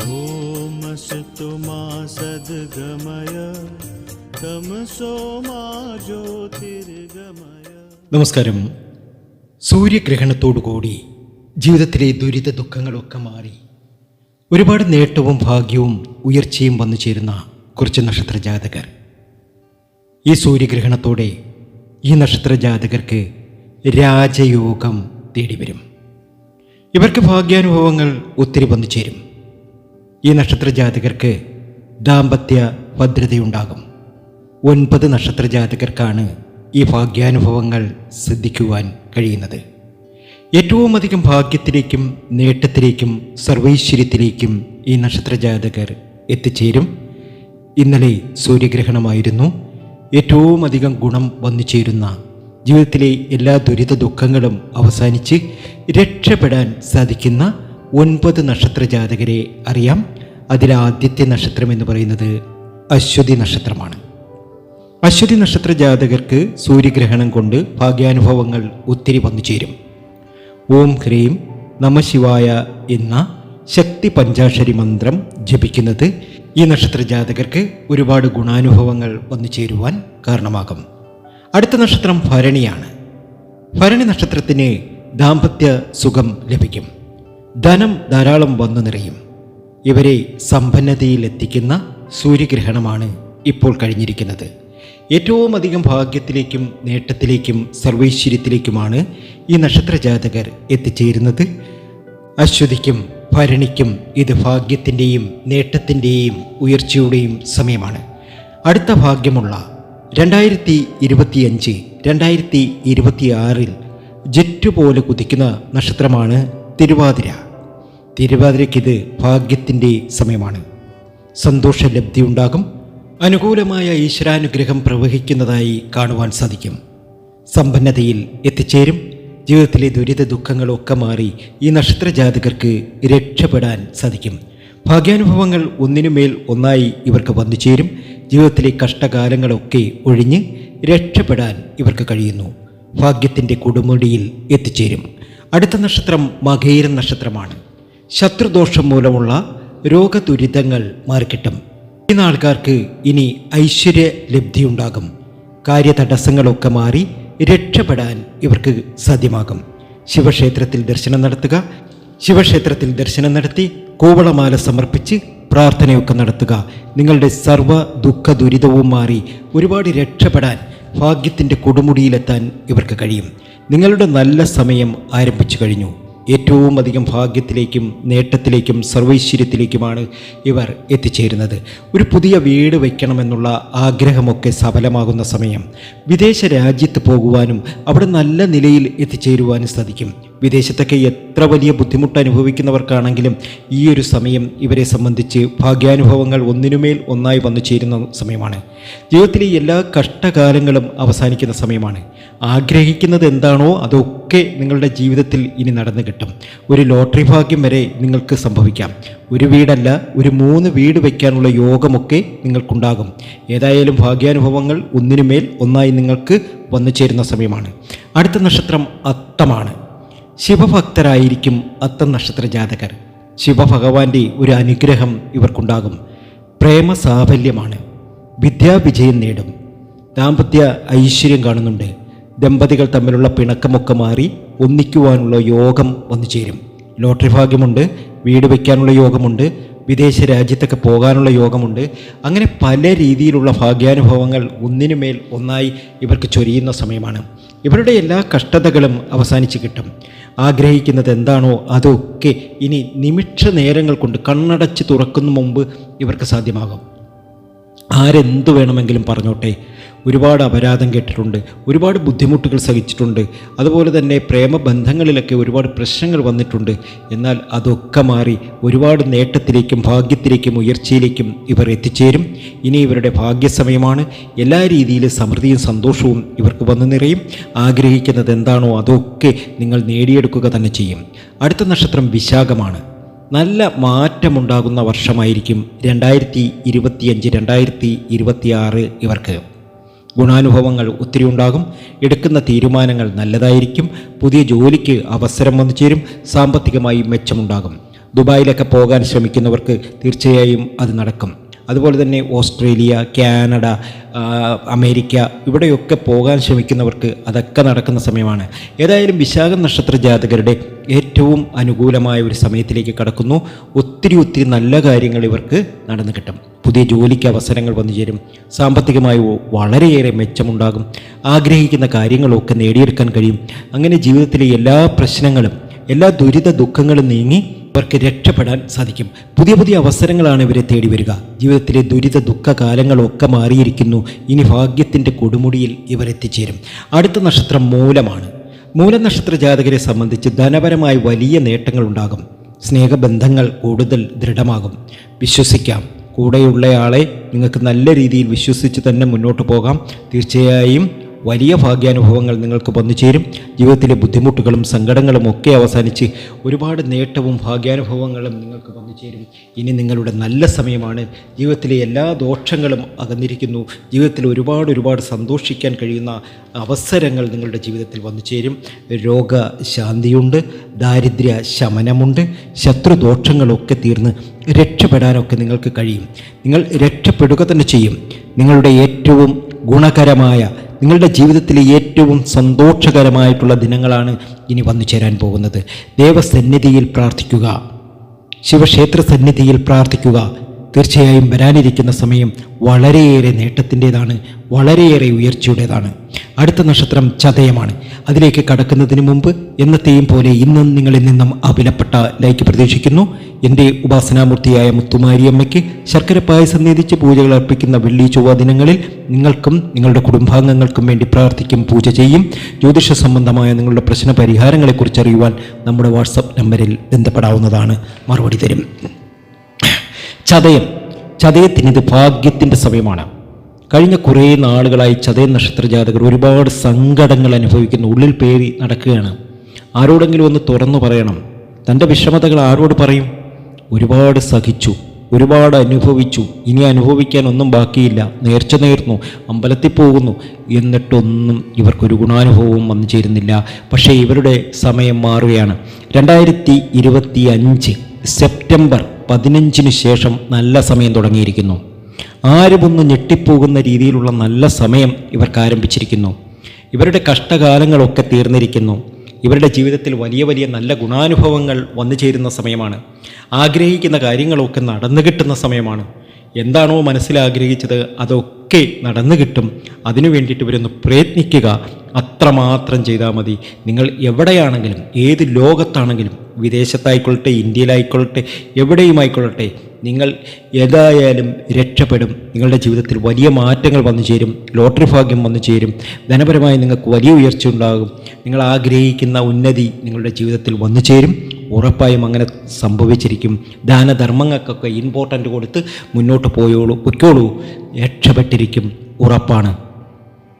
ॐ असतु मा सद्गमय तमसो मा ज्योतिर्गमय നമസ്കാരം സൂര്യഗ്രഹണത്തോടുകൂടി ജീവിതത്തിലെ ദുരിത ദുഃഖങ്ങളൊക്കെ മാറി ഒരുപാട് നേട്ടവും ഭാഗ്യവും ഉയർച്ചയും വന്നു ചേരുന്ന കുറച്ച് നക്ഷത്ര ജാതകർ ഈ സൂര്യഗ്രഹണത്തോടെ ഈ നക്ഷത്ര ജാതകർക്ക് രാജയോഗം തേടി വരും ഇവർക്ക് ഭാഗ്യാനുഭവങ്ങൾ ഒത്തിരി വന്നു ചേരും ഈ നക്ഷത്ര ജാതകർക്ക് ദാമ്പത്യ ഭദ്രതയുണ്ടാകും. ഒൻപത് നക്ഷത്ര ജാതകർക്കാണ് ഈ ഭാഗ്യാനുഭവങ്ങൾ സിദ്ധിക്കുവാൻ കഴിയുന്നത്. ഏറ്റവും അധികം ഭാഗ്യത്തിലേക്കും നേട്ടത്തിലേക്കും സർവൈശ്വര്യത്തിലേക്കും ഈ നക്ഷത്ര ജാതകർ എത്തിച്ചേരും. ഇന്നലെ സൂര്യഗ്രഹണമായിരുന്നു. ഏറ്റവും അധികം ഗുണം വന്നു ചേരുന്ന ജീവിതത്തിലെ എല്ലാ ദുരിത ദുഃഖങ്ങളും അവസാനിച്ച് രക്ഷപ്പെടാൻ സാധിക്കുന്ന ഒൻപത് നക്ഷത്ര ജാതകരെ അറിയാം അതിലാദ്യത്തെ നക്ഷത്രം എന്ന് പറയുന്നത് അശ്വതി നക്ഷത്രമാണ്. അശ്വതി നക്ഷത്ര ജാതകർക്ക് സൂര്യഗ്രഹണം കൊണ്ട് ഭാഗ്യാനുഭവങ്ങൾ ഒത്തിരി വന്നു ചേരും. ഓം ഹ്രീം നമശിവായ എന്ന ശക്തി പഞ്ചാക്ഷരി മന്ത്രം ജപിക്കുന്നത് ഈ നക്ഷത്ര ജാതകർക്ക് ഒരുപാട് ഗുണാനുഭവങ്ങൾ വന്നു ചേരുവാൻ കാരണമാകും. അടുത്ത നക്ഷത്രം ഭരണിയാണ്. ഭരണി നക്ഷത്രത്തിന് ദാമ്പത്യ സുഖം ലഭിക്കും. ധനം ധാരാളം വന്നു നിറയും. ഇവരെ സമ്പന്നതയിൽ എത്തിക്കുന്ന സൂര്യഗ്രഹണമാണ് ഇപ്പോൾ കഴിഞ്ഞിരിക്കുന്നത്. ഏറ്റവും അധികം ഭാഗ്യത്തിലേക്കും നേട്ടത്തിലേക്കും സർവൈശ്വര്യത്തിലേക്കുമാണ് ഈ നക്ഷത്ര ജാതകർ എത്തിച്ചേരുന്നത്. അശ്വതിക്കും ഭരണിക്കും ഇത് ഭാഗ്യത്തിന്റെയും നേട്ടത്തിന്റെയും ഉയർച്ചയുടെയും സമയമാണ്. അടുത്ത ഭാഗ്യമുള്ള രണ്ടായിരത്തി ഇരുപത്തിയഞ്ച് രണ്ടായിരത്തി ഇരുപത്തിയാറിൽ ജെറ്റ് പോലെ കുതിക്കുന്ന നക്ഷത്രമാണ് തിരുവാതിര. തിരുവാതിരയ്ക്കിത് ഭാഗ്യത്തിന്റെ സമയമാണ്. സന്തോഷലബ്ധി ഉണ്ടാകും അനുകൂലമായ ഈശ്വരാനുഗ്രഹം പ്രവഹിക്കുന്നതായി കാണുവാൻ സാധിക്കും. സമ്പന്നതയിൽ എത്തിച്ചേരും. ജീവിതത്തിലെ ദുരിത ദുഃഖങ്ങളൊക്കെ മാറി ഈ നക്ഷത്ര ജാതകർക്ക് രക്ഷപ്പെടാൻ സാധിക്കും. ഭാഗ്യാനുഭവങ്ങൾ ഒന്നിനുമേൽ ഒന്നായി ഇവർക്ക് വന്നു ചേരും. ജീവിതത്തിലെ കഷ്ടകാലങ്ങളൊക്കെ ഒഴിഞ്ഞ് രക്ഷപ്പെടാൻ ഇവർക്ക് കഴിയുന്നു. ഭാഗ്യത്തിന്റെ കൊടുമുടിയിൽ എത്തിച്ചേരും. അടുത്ത നക്ഷത്രം മകേര നക്ഷത്രമാണ്. ശത്രുദോഷം മൂലമുള്ള രോഗദുരിതങ്ങൾ മാറിക്കിട്ടും. ഈ ആൾക്കാർക്ക് ഇനി ഐശ്വര്യ ലബ്ധിയുണ്ടാകും കാര്യതടസ്സങ്ങളൊക്കെ മാറി രക്ഷപ്പെടാൻ ഇവർക്ക് സാധ്യമാകും. ശിവക്ഷേത്രത്തിൽ ദർശനം നടത്തുക. ശിവക്ഷേത്രത്തിൽ ദർശനം നടത്തി കൂവളമാല സമർപ്പിച്ച് പ്രാർത്ഥനയൊക്കെ നടത്തുക. നിങ്ങളുടെ സർവ ദുഃഖ ദുരിതവും മാറി ഒരുപാട് രക്ഷപ്പെടാൻ ഭാഗ്യത്തിന്റെ കൊടുമുടിയിലെത്താൻ ഇവർക്ക് കഴിയും. നിങ്ങളുടെ നല്ല സമയം ആരംഭിച്ചു കഴിഞ്ഞു. ഏറ്റവും അധികം ഭാഗ്യത്തിലേക്കും നേട്ടത്തിലേക്കും സർവൈശ്വര്യത്തിലേക്കുമാണ് ഇവർ എത്തിച്ചേരുന്നത്. ഒരു പുതിയ വീട് വയ്ക്കണമെന്നുള്ള ആഗ്രഹമൊക്കെ സഫലമാകുന്ന സമയം. വിദേശ രാജ്യത്ത് പോകുവാനും അവിടെ നല്ല നിലയിൽ എത്തിച്ചേരുവാനും സാധിക്കും. വിദേശത്തൊക്കെ എത്ര വലിയ ബുദ്ധിമുട്ട് അനുഭവിക്കുന്നവർക്കാണെങ്കിലും ഈ ഒരു സമയം ഇവരെ സംബന്ധിച്ച് ഭാഗ്യാനുഭവങ്ങൾ ഒന്നിനുമേൽ ഒന്നായി വന്നു ചേരുന്ന സമയമാണ്. ജീവിതത്തിലെ എല്ലാ കഷ്ടകാലങ്ങളും അവസാനിക്കുന്ന സമയമാണ്. ആഗ്രഹിക്കുന്നത് എന്താണോ അതൊക്കെ നിങ്ങളുടെ ജീവിതത്തിൽ ഇനി നടന്നു കിട്ടും. ഒരു ലോട്ടറി ഭാഗ്യം വരെ നിങ്ങൾക്ക് സംഭവിക്കാം. ഒരു വീടല്ല ഒരു മൂന്ന് വീട് വയ്ക്കാനുള്ള യോഗമൊക്കെ നിങ്ങൾക്കുണ്ടാകും. ഏതായാലും ഭാഗ്യാനുഭവങ്ങൾ ഒന്നിനുമേൽ ഒന്നായി നിങ്ങൾക്ക് വന്നു ചേരുന്ന സമയമാണ്. അടുത്ത നക്ഷത്രം അത്തമാണ്. ശിവഭക്തരായിരിക്കും അത്തം നക്ഷത്ര ജാതകർ ശിവഭഗവാന്റെ ഒരു അനുഗ്രഹം ഇവർക്കുണ്ടാകും. പ്രേമ സാഫല്യമാണ് വിദ്യാവിജയം നേടും. ദാമ്പത്യ ഐശ്വര്യം കാണുന്നുണ്ട്. ദമ്പതികൾ തമ്മിലുള്ള പിണക്കമൊക്കെ മാറി ഒന്നിക്കുവാനുള്ള യോഗം വന്നു ചേരും. ലോട്ടറി ഭാഗ്യമുണ്ട് വീട് വയ്ക്കാനുള്ള യോഗമുണ്ട് വിദേശ രാജ്യത്തൊക്കെ പോകാനുള്ള യോഗമുണ്ട്. അങ്ങനെ പല രീതിയിലുള്ള ഭാഗ്യാനുഭവങ്ങൾ ഒന്നിനുമേൽ ഒന്നായി ഇവർക്ക് ചൊരിയുന്ന സമയമാണ്. ഇവരുടെ എല്ലാ കഷ്ടതകളും അവസാനിച്ച് കിട്ടും. ആഗ്രഹിക്കുന്നത് എന്താണോ അതൊക്കെ ഇനി നിമിഷ നേരങ്ങൾ കൊണ്ട് കണ്ണടച്ച് തുറക്കുന്ന മുമ്പ് ഇവർക്ക് സാധ്യമാകും. ആരെന്തു വേണമെങ്കിലും പറഞ്ഞോട്ടെ. ഒരുപാട് അപരാധം കേട്ടിട്ടുണ്ട് ഒരുപാട് ബുദ്ധിമുട്ടുകൾ സഹിച്ചിട്ടുണ്ട് അതുപോലെ തന്നെ പ്രേമബന്ധങ്ങളിലൊക്കെ ഒരുപാട് പ്രശ്നങ്ങൾ വന്നിട്ടുണ്ട്. എന്നാൽ അതൊക്കെ മാറി ഒരുപാട് നേട്ടത്തിലേക്കും ഭാഗ്യത്തിലേക്കും ഉയർച്ചയിലേക്കും ഇവർ എത്തിച്ചേരും. ഇനി ഇവരുടെ ഭാഗ്യസമയമാണ്. എല്ലാ രീതിയിലും സമൃദ്ധിയും സന്തോഷവും ഇവർക്ക് വന്നു നിറയും. ആഗ്രഹിക്കുന്നത് എന്താണോ അതൊക്കെ നിങ്ങൾ നേടിയെടുക്കുക തന്നെ ചെയ്യും. അടുത്ത നക്ഷത്രം വിശാഖമാണ്. നല്ല മാറ്റമുണ്ടാകുന്ന വർഷമായിരിക്കും രണ്ടായിരത്തി ഇരുപത്തിയഞ്ച് രണ്ടായിരത്തി ഇരുപത്തിയാറ് ഇവർക്ക്. ഗുണാനുഭവങ്ങൾ ഒത്തിരി ഉണ്ടാകും. എടുക്കുന്ന തീരുമാനങ്ങൾ നല്ലതായിരിക്കും. പുതിയ ജോലിക്ക് അവസരം വന്നു ചേരും. സാമ്പത്തികമായി മെച്ചമുണ്ടാകും. ദുബായിലൊക്കെ പോകാൻ ശ്രമിക്കുന്നവർക്ക് തീർച്ചയായും അത് നടക്കും. അതുപോലെ തന്നെ ഓസ്ട്രേലിയ കാനഡ അമേരിക്ക ഇവിടെയൊക്കെ പോകാൻ ശ്രമിക്കുന്നവർക്ക് അതൊക്കെ നടക്കുന്ന സമയമാണ്. ഏതായാലും വിശാഖ നക്ഷത്ര ജാതകരുടെ ഏറ്റവും അനുകൂലമായ ഒരു സമയത്തിലേക്ക് കടക്കുന്നു. ഒത്തിരി ഒത്തിരി നല്ല കാര്യങ്ങൾ ഇവർക്ക് നടന്നു കിട്ടും. പുതിയ ജോലിക്ക് അവസരങ്ങൾ വന്നു ചേരും. സാമ്പത്തികമായി വളരെയേറെ മെച്ചമുണ്ടാകും. ആഗ്രഹിക്കുന്ന കാര്യങ്ങളൊക്കെ നേടിയെടുക്കാൻ കഴിയും. അങ്ങനെ ജീവിതത്തിലെ എല്ലാ പ്രശ്നങ്ങളും എല്ലാ ദുരിത ദുഃഖങ്ങളും നീങ്ങി ഇവർക്ക് രക്ഷപ്പെടാൻ സാധിക്കും. പുതിയ പുതിയ അവസരങ്ങളാണ് ഇവരെ തേടി വരിക. ജീവിതത്തിലെ ദുരിത ദുഃഖ കാലങ്ങളൊക്കെ മാറിയിരിക്കുന്നു. ഇനി ഭാഗ്യത്തിന്റെ കൊടുമുടിയിൽ ഇവർ എത്തിച്ചേരും അടുത്ത നക്ഷത്രം മൂലമാണ്. മൂലനക്ഷത്ര ജാതകരെ സംബന്ധിച്ച് ധനപരമായി വലിയ നേട്ടങ്ങൾ ഉണ്ടാകും സ്നേഹബന്ധങ്ങൾ കൂടുതൽ ദൃഢമാകും. വിശ്വസിക്കാം. കൂടെയുള്ളയാളെ നിങ്ങൾക്ക് നല്ല രീതിയിൽ വിശ്വസിച്ച് തന്നെ മുന്നോട്ട് പോകാം. തീർച്ചയായും വലിയ ഭാഗ്യാനുഭവങ്ങൾ നിങ്ങൾക്ക് വന്നു ചേരും. ജീവിതത്തിലെ ബുദ്ധിമുട്ടുകളും സങ്കടങ്ങളും ഒക്കെ അവസാനിച്ച് ഒരുപാട് നേട്ടവും ഭാഗ്യാനുഭവങ്ങളും നിങ്ങൾക്ക് വന്നു ചേരും. ഇനി നിങ്ങളുടെ നല്ല സമയമാണ്. ജീവിതത്തിലെ എല്ലാ ദോഷങ്ങളും അകന്നിരിക്കുന്നു. ജീവിതത്തിൽ ഒരുപാട് ഒരുപാട് സന്തോഷിക്കാൻ കഴിയുന്ന അവസരങ്ങൾ നിങ്ങളുടെ ജീവിതത്തിൽ വന്നു ചേരും. രോഗശാന്തിയുണ്ട് ദാരിദ്ര്യ ശമനമുണ്ട് ശത്രുദോഷങ്ങളൊക്കെ തീർന്ന് രക്ഷപ്പെടാനൊക്കെ നിങ്ങൾക്ക് കഴിയും. നിങ്ങൾ രക്ഷപ്പെടുക തന്നെ ചെയ്യും. നിങ്ങളുടെ ഏറ്റവും ഗുണകരമായ നിങ്ങളുടെ ജീവിതത്തിലെ ഏറ്റവും സന്തോഷകരമായിട്ടുള്ള ദിനങ്ങളാണ് ഇനി വന്നു ചേരാൻ പോകുന്നത്. ദേവസന്നിധിയിൽ പ്രാർത്ഥിക്കുക. ശിവക്ഷേത്ര സന്നിധിയിൽ പ്രാർത്ഥിക്കുക. തീർച്ചയായും വരാനിരിക്കുന്ന സമയം വളരെയേറെ നേട്ടത്തിന്റെതാണ് വളരെയേറെ ഉയർച്ചയുടേതാണ്. അടുത്ത നക്ഷത്രം ചതയമാണ്. അതിലേക്ക് കടക്കുന്നതിന് മുമ്പ് എന്നത്തെയും പോലെ ഇന്നും നിങ്ങളിൽ നിന്നും അപിലപ്പെട്ട ലൈക്ക് പ്രതീക്ഷിക്കുന്നു. എന്റെ ഉപാസനാമൂർത്തിയായ മുത്തുമാരിയമ്മയ്ക്ക് ശർക്കര പായസം നീതിച്ച് പൂജകൾ അർപ്പിക്കുന്ന വെള്ളി ചൊവ്വ ദിനങ്ങളിൽ നിങ്ങൾക്കും നിങ്ങളുടെ കുടുംബാംഗങ്ങൾക്കും വേണ്ടി പ്രാർത്ഥിക്കും പൂജ ചെയ്യും. ജ്യോതിഷ സംബന്ധമായ നിങ്ങളുടെ പ്രശ്ന പരിഹാരങ്ങളെക്കുറിച്ച് അറിയുവാൻ നമ്മുടെ വാട്സപ്പ് നമ്പറിൽ ബന്ധപ്പെടാവുന്നതാണ്. മറുപടി തരും. ചതയം. ചതയത്തിന് ഇത് ഭാഗ്യത്തിന്റെ സമയമാണ്. കഴിഞ്ഞ കുറേ നാളുകളായി ചതയ നക്ഷത്ര ജാതകർ ഒരുപാട് സങ്കടങ്ങൾ അനുഭവിക്കുന്നു. ഉള്ളിൽ പേരി നടക്കുകയാണ്. ആരോടെങ്കിലും ഒന്ന് തുറന്നു പറയണം. തന്റെ വിഷമതകൾ ആരോട് പറയും? ഒരുപാട് സഹിച്ചു. ഒരുപാട് അനുഭവിച്ചു. ഇനി അനുഭവിക്കാൻ ഒന്നും ബാക്കിയില്ല. നേർച്ച നേർന്നു. അമ്പലത്തിൽ പോകുന്നു. എന്നിട്ടൊന്നും ഇവർക്കൊരു ഗുണാനുഭവവും വന്നു ചേരുന്നില്ല. പക്ഷേ ഇവരുടെ സമയം മാറുകയാണ്. രണ്ടായിരത്തി ഇരുപത്തി അഞ്ച് സെപ്റ്റംബർ പതിനഞ്ചിന് ശേഷം നല്ല സമയം തുടങ്ങിയിരിക്കുന്നു. ആരുമൊന്ന് ഞെട്ടിപ്പോകുന്ന രീതിയിലുള്ള നല്ല സമയം ഇവർക്ക് ആരംഭിച്ചിരിക്കുന്നു. ഇവരുടെ കഷ്ടകാലങ്ങളൊക്കെ തീർന്നിരിക്കുന്നു. ഇവരുടെ ജീവിതത്തിൽ വലിയ വലിയ നല്ല ഗുണാനുഭവങ്ങൾ വന്നു ചേരുന്ന സമയമാണ്. ആഗ്രഹിക്കുന്ന കാര്യങ്ങളൊക്കെ നടന്നു കിട്ടുന്ന സമയമാണ്. എന്താണോ മനസ്സിലാഗ്രഹിച്ചത് അതൊക്കെ നടന്നു കിട്ടും. അതിനു വേണ്ടിയിട്ട് ഇവരൊന്ന് പ്രയത്നിക്കുക. അത്രമാത്രം ചെയ്താൽ മതി. നിങ്ങൾ എവിടെയാണെങ്കിലും ഏത് ലോകത്താണെങ്കിലും വിദേശത്തായിക്കൊള്ളട്ടെ ഇന്ത്യയിലായിക്കൊള്ളട്ടെ എവിടെയും ആയിക്കൊള്ളട്ടെ നിങ്ങൾ ഏതായാലും രക്ഷപ്പെടും. നിങ്ങളുടെ ജീവിതത്തിൽ വലിയ മാറ്റങ്ങൾ വന്നു ചേരും. ലോട്ടറി ഭാഗ്യം വന്നു ചേരും. ധനപരമായി നിങ്ങൾക്ക് വലിയ ഉയർച്ച ഉണ്ടാകും. നിങ്ങൾ ആഗ്രഹിക്കുന്ന ഉന്നതി നിങ്ങളുടെ ജീവിതത്തിൽ വന്നു ചേരും. ഉറപ്പായും അങ്ങനെ സംഭവിച്ചിരിക്കും. ദാനധർമ്മങ്ങൾക്കൊക്കെ ഇമ്പോർട്ടന്റ് കൊടുത്ത് മുന്നോട്ട് പോയോളൂ പൊയ്ക്കോളൂ. രക്ഷപ്പെട്ടിരിക്കും. ഉറപ്പാണ്.